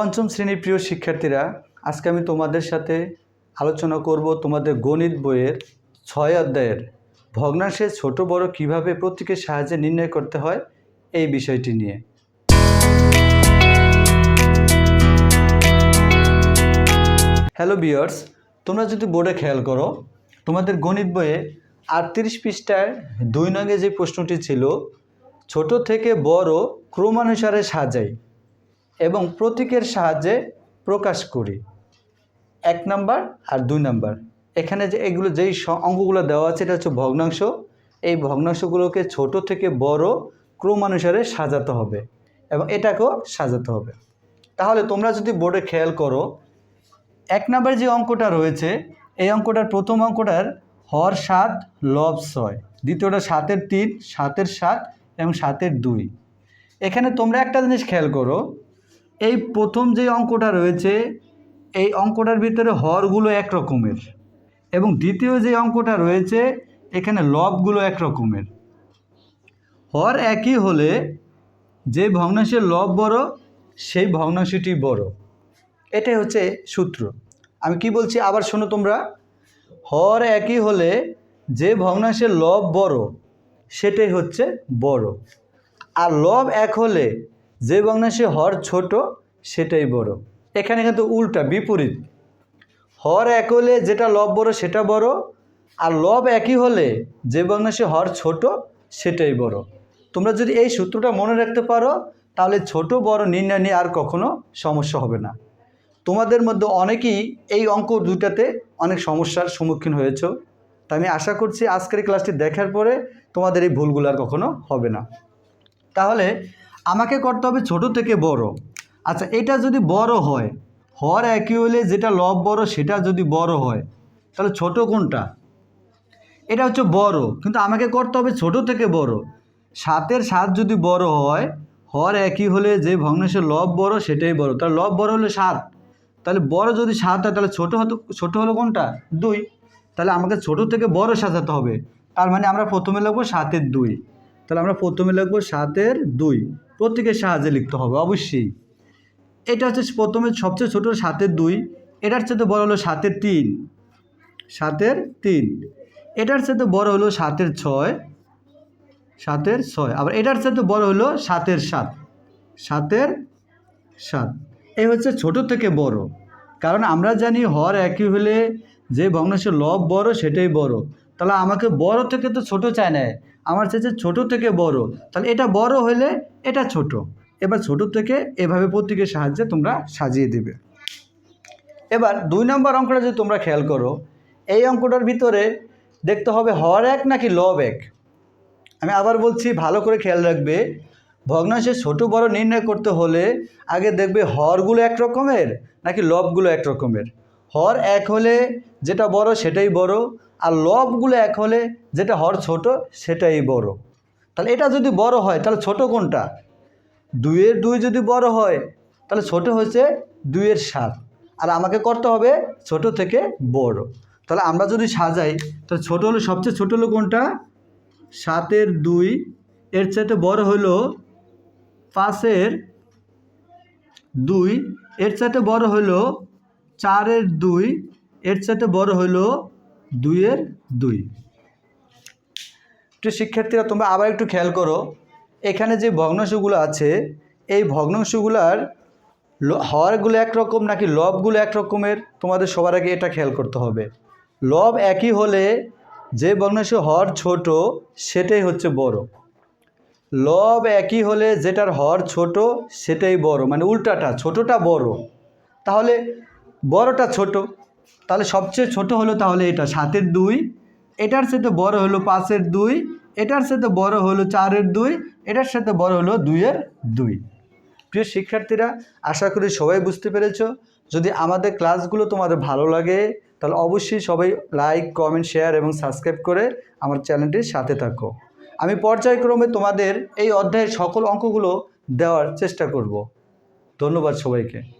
পঞ্চম শ্রেণির প্রিয় শিক্ষার্থীরা, আজকে আমি তোমাদের সাথে আলোচনা করব তোমাদের গণিত বইয়ের ছয় অধ্যায়ের। ভগ্নাংশের ছোট বড় কীভাবে প্রতীকের সাহায্যে নির্ণয় করতে হয়, এই বিষয়টি নিয়ে। হ্যালো বিয়ার্স তোমরা যদি বোর্ডে খেয়াল করো, তোমাদের গণিত বইয়ে আটত্রিশ পৃষ্ঠায় দুই নঙ্গে যে প্রশ্নটি ছিল, ছোট থেকে বড় ক্রমানুসারে সাজাই। এবং প্রতীকের সাহায্যে প্রকাশ করি। এক নাম্বার আর দুই নাম্বার। এখানে যে এগুলো যেই অঙ্কগুলো দেওয়া আছে, এটা হচ্ছে ভগ্নাংশ। এই ভগ্নাংশগুলোকে ছোট থেকে বড় ক্রমানুসারে সাজাতে হবে এবং এটাকেও সাজাতে হবে। তাহলে তোমরা যদি বোর্ডে খেয়াল করো, এক নাম্বার যে অঙ্কটা রয়েছে, এই অঙ্কটার প্রথম অঙ্কটার হর সাত, লব ছয়। দ্বিতীয়টা সাতের তিন, সাতের সাত এবং সাতের দুই। এখানে তোমরা একটা জিনিস খেয়াল করো এই প্রথম যে অঙ্কটা রয়েছে, এই অঙ্কটার ভিতরে হরগুলো এক রকমের এবং দ্বিতীয় যে অঙ্কটা রয়েছে, এখানে লবগুলো এক রকমের হর একই হলে যে ভগ্নাংশের লব বড়, সেই ভগ্নাংশটি বড়। এটাই হচ্ছে সূত্র। আমি কি বলছি? আবার শোনো তোমরা। হর একই হলে যে ভগ্নাংশের লব বড়, সেটাই হচ্ছে বড়। আর লব এক হলে যে ভগ্নাংশে হর ছোট, সেটাই বড়। এখানে কিন্তু উল্টা, বিপরীত। হর এক হলে যেটা লব বড়, সেটা বড়। আর লব একই হলে যে ভগ্নাংশে হর ছোট, সেটাই বড়। তোমরা যদি এই সূত্রটা মনে রাখতে পারো, তাহলে ছোট, বড় নির্ণয় নিয়ে আর কখনো সমস্যা হবে না। তোমাদের মধ্যে অনেকেই এই অঙ্ক দুটাতে অনেক সমস্যার সম্মুখীন হয়েছ। তা আমি আশা করছি আজকের ক্লাসটি দেখার পরে তোমাদের এই ভুলগুলো আর কখনো হবে না। তাহলে আমাকে করতে হবে ছোট থেকে বড়। আচ্ছা এটা যদি বড় হয়, হর একই হলে যেটা লব বড় সেটা যদি বড় হয়, তাহলে ছোট কোনটা? এটা হচ্ছে বড়, কিন্তু আমাকে করতে হবে ছোট থেকে বড়। সাতের সাত যদি বড় হয়, হর একই হলে যে ভগ্নাংশের লব বড় সেটাই বড়। তাহলে লব বড় হলে সাত। তাহলে বড় যদি সাত হয়, তাহলে ছোট হতো, ছোট হলো কোনটা? দুই। তাহলে আমাকে ছোট থেকে বড় সাজাতে হবে। তার মানে আমরা প্রথমে লিখব সাতের দুই। তাহলে আমরা প্রথমে লিখব সাতের দুই। প্রত্যেকের সাহায্যে লিখতে হবে, অবশ্যই। এটা হচ্ছে প্রথমে সবচেয়ে ছোট সাতের দুই, এটার সাথে বড় হলো সাতের তিন। সাতের তিন, এটার সাথে বড় হলো সাতের ছয় সাতের ছয়, আবার এটার সাথে বড় হলো সাতের সাত সাতের সাত। এই হচ্ছে ছোট থেকে বড়, কারণ আমরা জানি হর একই হলে যে ভগ্নাংশের লব বড় সেটাই বড়। তাহলে আমাকে বড় থেকে তো ছোট চায় না, আমার চাইছে ছোট থেকে বড়, তাহলে এটা বড় হলে এটা ছোট, এবার ছোট থেকে এভাবে প্রতীকের সাহায্যে তোমরা সাজিয়ে দেবে। এবার দুই নম্বর অঙ্কটা যদি তোমরা খেয়াল করো, এই অঙ্কটার ভিতরে দেখতে হবে হর এক নাকি লব এক? আমি আবার বলছি, ভালো করে খেয়াল রাখবে ভগ্নাংশের ছোট বড় নির্ণয় করতে হলে আগে দেখবে হরগুলো এক রকমের নাকি লবগুলো এক রকমের হর এক হলে যেটা বড় সেটাই বড় আর লবগুলো এক হলে যেটা হর ছোট, সেটাই বড়। তাহলে এটা যদি বড় হয়, তাহলে ছোট কোনটা? দুইয়ের দুই যদি বড় হয়, তাহলে ছোট হচ্ছে দুইয়ের সাত। আর আমাকে করতে হবে ছোট থেকে বড়। তাহলে আমরা যদি সাজাই, তাহলে ছোট হলো সবচেয়ে ছোট হলো কোনটা? সাতের দুই। এর চাইতে বড় হলো পাঁচের দুই। এর চাইতে বড় হলো চারের দুই। এর চাইতে বড় হলো দুইয়ের দুই। প্রিয় শিক্ষার্থীরা, তোমরা আবার একটু খেয়াল করো, এখানে যে ভগ্নাংশগুলো আছে, এই ভগ্নাংশগুলার হরগুলো একরকম নাকি লবগুলো এক রকমের তোমাদের সবার আগে এটা খেয়াল করতে হবে। লব একই হলে যে ভগ্নাংশ হর ছোট, সেটাই হচ্ছে বড়। লব একই হলে যেটার হর ছোট, সেটাই বড়। মানে উল্টাটা, ছোটটা বড়। তাহলে বড়টা ছোট তাহলে সবচেয়ে ছোট হলো তাহলে এটা, সাতের দুই। এটার সাথে বড় হলো পাঁচের দুই। এটার সাথে বড় হলো চারের দুই। এটার সাথে বড় হলো দুইয়ের দুই। প্রিয় শিক্ষার্থীরা, আশা করি সবাই বুঝতে পেরেছ। যদি আমাদের ক্লাসগুলো তোমাদের ভালো লাগে, তাহলে অবশ্যই সবাই লাইক, কমেন্ট, শেয়ার এবং সাবস্ক্রাইব করে আমার চ্যানেলটির সাথে থাকো। আমি পর্যায়ক্রমে তোমাদের এই অধ্যায়ের সকল অঙ্কগুলো দেওয়ার চেষ্টা করব। ধন্যবাদ সবাইকে।